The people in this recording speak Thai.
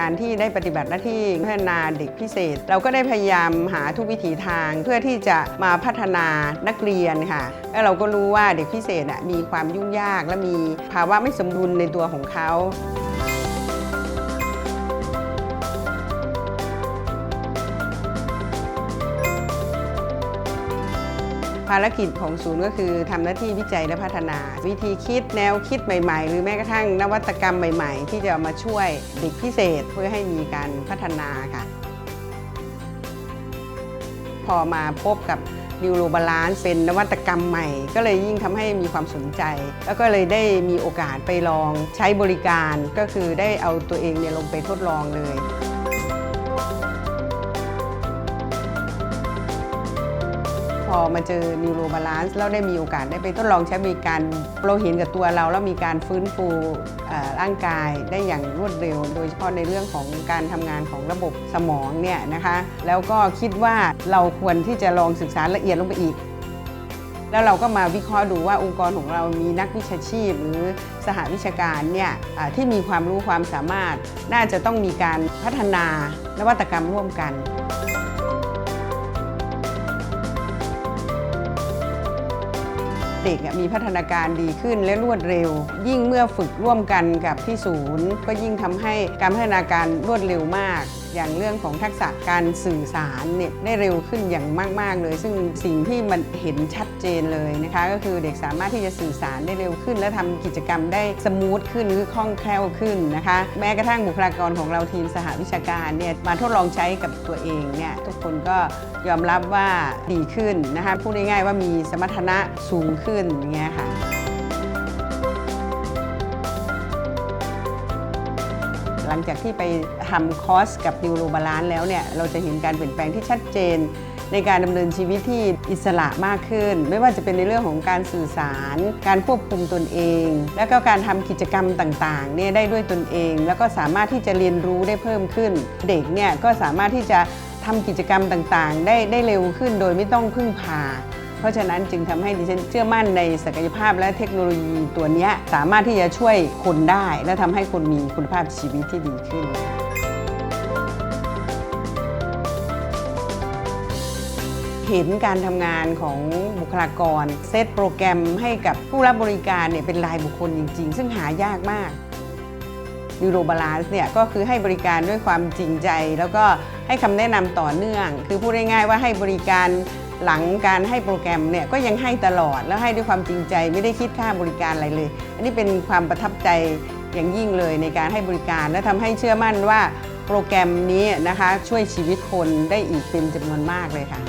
การที่ได้ปฏิบัติหน้าที่พัฒนาเด็กพิเศษ เราก็ได้พยายามหาทุกวิถีทางเพื่อที่จะมาพัฒนานักเรียนค่ะแล้วเราก็รู้ว่าเด็กพิเศษมีความยุ่งยากและมีภาวะไม่สมดุลในตัวของเขา ภารกิจของศูนย์ก็คือทำหน้าที่วิจัยและพัฒนา วิธีคิดแนวคิดใหม่ๆ หรือแม้กระทั่งนวัตกรรมใหม่ๆ ที่จะมาช่วยเด็กพิเศษเพื่อให้มีการพัฒนาค่ะ พอมาพบกับนิวโรบาลานซ์เป็นนวัตกรรมใหม่ ก็เลยยิ่งทำให้มีความสนใจ แล้วก็เลยได้มีโอกาสไปลองใช้บริการก็คือได้เอาตัวเองเนี่ยลงไปทดลองเลย พอมาเจอนิวโรบาลานซ์แล้วได้มีโอกาสได้ไปทดลองใช้บริการเราเห็นกับตัวเราแล้วมีการฟื้นฟูร่างกายได้อย่างรวดเร็ว โดยเฉพาะในเรื่องของการทำงานของระบบสมองเนี่ยนะคะแล้วก็คิดว่าเราควรที่จะลองศึกษาละเอียดลงไปอีกแล้วเราก็มาวิเคราะห์ดูว่าองค์กรของเรามีนักวิชาชีพ หรือสหวิชาการเนี่ยที่มีความรู้ความสามารถ น่าจะต้องมีการพัฒนานวัตกรรมร่วมกัน เด็กมีพัฒนาการดีขึ้นและรวดเร็ว ยิ่งเมื่อฝึกร่วมกันกับที่ศูนย์ ก็ยิ่งทำให้การพัฒนาการรวดเร็วมากอย่างเรื่องของทักษะการสื่อสารเนี่ยได้เร็วขึ้นอย่างมาก ๆ เลย ซึ่งสิ่งที่มันเห็นชัดเจนเลยนะคะก็คือเด็กสามารถที่จะสื่อสารได้เร็วขึ้น และทำกิจกรรมได้สมูทขึ้นหรือคล่องแคล่วขึ้นนะคะแม้กระทั่งบุคลากรของเราทีมสหวิชาการเนี่ยมาทดลองใช้กับตัวเองเนี่ยทุกคนก็ยอมรับว่าดีขึ้นนะคะพูดง่ายๆว่ามีสมรรถนะสูงขึ้นอย่างเงี้ยค่ะ หลังจากที่ไปทำคอร์สกับนิวโรบาลานแล้วเนี่ยเราจะเห็นการเปลี่ยนแปลงที่ชัดเจน ในการดำเนินชีวิตที่อิสระมากขึ้น ไม่ว่าจะเป็นในเรื่องของการสื่อสาร การควบคุมตนเอง แล้วก็การทำกิจกรรมต่างๆเนี่ยได้ด้วยตนเอง แล้วก็สามารถที่จะเรียนรู้ได้เพิ่มขึ้น เด็กเนี่ยก็สามารถที่จะทำกิจกรรมต่างๆ ได้ได้เร็วขึ้นโดยไม่ต้องพึ่งพา เพราะฉะนั้นจึงทำให้ดิฉันเชื่อมั่นในศักยภาพและเทคโนโลยีตัวนี้สามารถที่จะช่วยคนได้ และทำให้คนมีคุณภาพชีวิตที่ดีขึ้นเห็นการทำงานของบุคลากร เซตโปรแกรมให้กับผู้รับบริการเนี่ยเป็นรายบุคคลจริง ๆ ซึ่งหายากมากยูโรบาลานซ์เนี่ยก็คือให้บริการด้วยความจริงใจ แล้วก็ให้คำแนะนำต่อเนื่อง คือพูดง่ายๆว่าให้บริการ หลังการให้โปรแกรมเนี่ยก็ยังให้ตลอดแล้วให้ด้วยความจริงใจไม่ได้คิดค่าบริการอะไรเลย อันนี้เป็นความประทับใจอย่างยิ่งเลยในการให้บริการและทำให้เชื่อมั่นว่าโปรแกรมนี้นะคะช่วยชีวิตคนได้อีกเป็นจำนวนมากเลยค่ะ